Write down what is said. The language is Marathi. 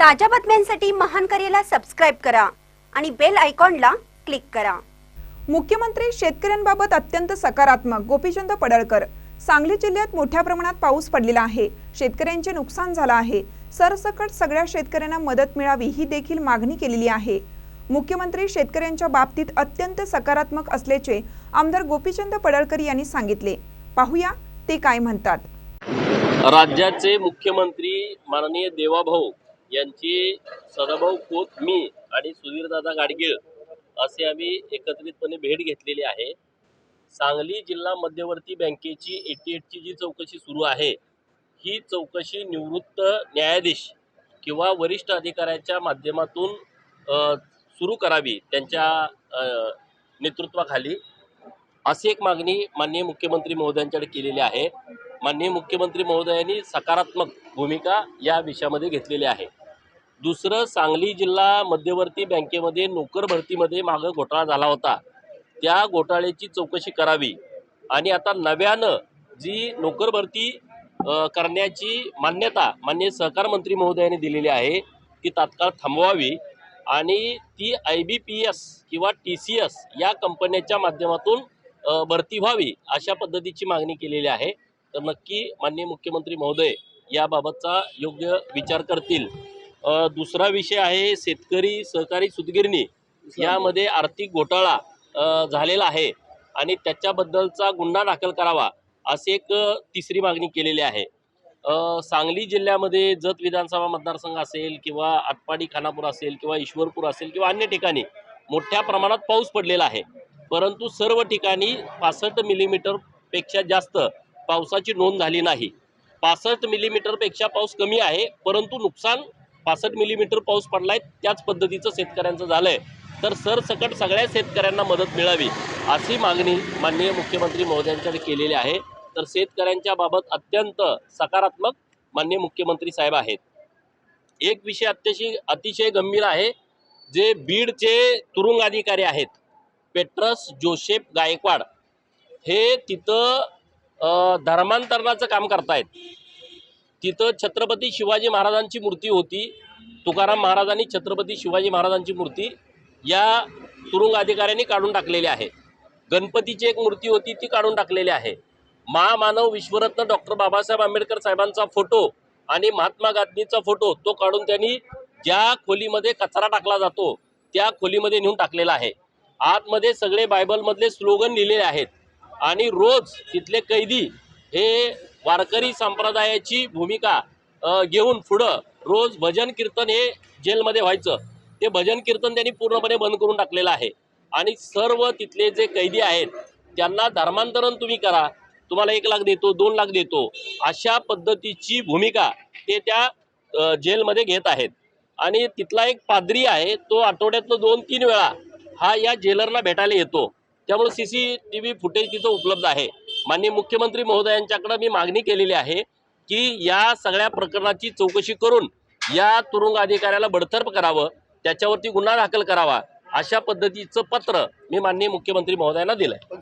ताज्या बातम्यांसाठी महान करेला सबस्क्राईब करा आणि बेल आयकॉनला क्लिक करा. मुख्यमंत्री शेतकऱ्यांबाबत अत्यंत सकारात्मक गोपीचंद पडळकर. सांगली जिल्ह्यात मोठ्या प्रमाणात पाऊस पडलेला आहे. शेतकऱ्यांचे नुकसान झालं आहे. सरसकट सगळ्या शेतकऱ्यांना मदत मिळावी ही देखील मागणी केलेली आहे. मुख्यमंत्री शेतकऱ्यांच्या बाबतीत अत्यंत सकारात्मक असल्याचे आमदार गोपीचंद पडळकर यांनी सांगितले. पाहूया ते काय म्हणतात. राज्याचे मुख्यमंत्री माननीय देवाभाऊ यांची सदाभाऊ खोत मी आणि सुधीरदादा गाडगीळ असे आम्ही एकत्रितपणे भेट घेतलेली आहे. सांगली जिल्हा मध्यवर्ती बँकेची एटी एटची जी चौकशी सुरू आहे ही चौकशी निवृत्त न्यायाधीश किंवा वरिष्ठ अधिकाऱ्याच्या माध्यमातून सुरू करावी त्यांच्या नेतृत्वाखाली. अशी एक मागणी माननीय मुख्यमंत्री महोदयांच्याकडे केलेली आहे. माननीय मुख्यमंत्री महोदयांनी सकारात्मक भूमिका या विषयामध्ये घेतलेली आहे. दुसरं सांगली जिल्हा मध्यवर्ती बँकेमध्ये नोकर भरतीमध्ये मागं घोटाळा झाला होता. त्या घोटाळ्याची चौकशी करावी. आणि आता नव्यानं जी नोकर भरती करण्याची मान्यता मान्य सहकार मंत्री महोदयाने दिलेली आहे ती तात्काळ थांबवावी. आणि ती आय बी पी एस किंवा टी सी एस या कंपन्याच्या माध्यमातून भरती व्हावी अशा पद्धतीची मागणी केलेली आहे. तर नक्की माननीय मुख्यमंत्री महोदय याबाबतचा योग्य विचार करतील. दुसरा विषय आहे शेतकरी सहकारी सुतगिरणी. यामध्ये आर्थिक घोटाळा झालेला आहे आणि त्याच्याबद्दलचा गुन्हा दाखल करावा अशी एक तिसरी मागणी केलेली आहे. सांगली जिल्ह्यामध्ये जत विधानसभा मतदारसंघ असेल किंवा आटपाडी खानापूर असेल किंवा ईश्वरपूर असेल किंवा अन्य ठिकाणी मोठ्या प्रमाणात पाऊस पडलेला आहे. परंतु सर्व ठिकाणी पासष्ट मिलीमीटरपेक्षा जास्त पावसाची नोंद झाली नाही. पासष्ट मिलीमीटरपेक्षा पाऊस कमी आहे परंतु नुकसान पासष्ट मिलीमीटर पाऊस पडलाय त्याच पद्धतीचं शेतकऱ्यांचं झालंय. तर सरसकट सगळ्या शेतकऱ्यांना मदत मिळावी अशी मागणी माननीय मुख्यमंत्री महोदयांच्याकडे केलेली आहे. तर शेतकऱ्यांच्या बाबत अत्यंत सकारात्मक माननीय मुख्यमंत्री साहेब आहेत. एक विषय अत्यशी अतिशय गंभीर आहे जे बीडचे तुरुंग अधिकारी आहेत. पेट्रस जोसेफ गायकवाड हे तिथं धर्मांतरणाचं काम करतायत. तिथं छत्रपती शिवाजी महाराजांची मूर्ती होती. तुकाराम महाराजांनी छत्रपती शिवाजी महाराजांची मूर्ती या तुरुंग अधिकाऱ्यांनी काढून टाकलेली आहे. गणपतीची एक मूर्ती होती ती काढून टाकलेली आहे. महामानव विश्वरत्न डॉक्टर बाबासाहेब आंबेडकर साहेबांचा फोटो आणि महात्मा गांधीचा फोटो तो काढून त्यांनी ज्या खोलीमध्ये कचरा टाकला जातो त्या खोलीमध्ये नेऊन टाकलेला आहे. आतमध्ये सगळे बायबलमधले स्लोगन लिहिलेले आहेत. आणि रोज तिथले कैदी हे वारकरी संप्रदायाची भूमिका घेऊन पुढं रोज भजन कीर्तन हे जेलमध्ये व्हायचं. ते भजन कीर्तन त्यांनी पूर्णपणे बंद करून टाकलेलं आहे. आणि सर्व तिथले जे कैदी आहेत त्यांना धर्मांतरण तुम्ही करा. तुम्हाला एक लाख देतो दोन लाख देतो. अशा पद्धतीची भूमिका ते त्या जेलमध्ये घेत आहेत. आणि तिथला एक पादरी आहे तो आठवड्यातनं दोन तीन वेळा हा या जेलरला भेटायला येतो. त्यामुळे C C T V footage तिथं उपलब्ध आहे. माननीय मुख्यमंत्री महोदयांच्याकडं मी मागणी केलेली आहे की या सगळ्या प्रकरणाची चौकशी करून या तुरुंग अधिकाऱ्याला बडतर्फ करावं त्याच्यावरती गुन्हा दाखल करावा अशा पद्धतीचं पत्र मी माननीय मुख्यमंत्री महोदयांना दिलं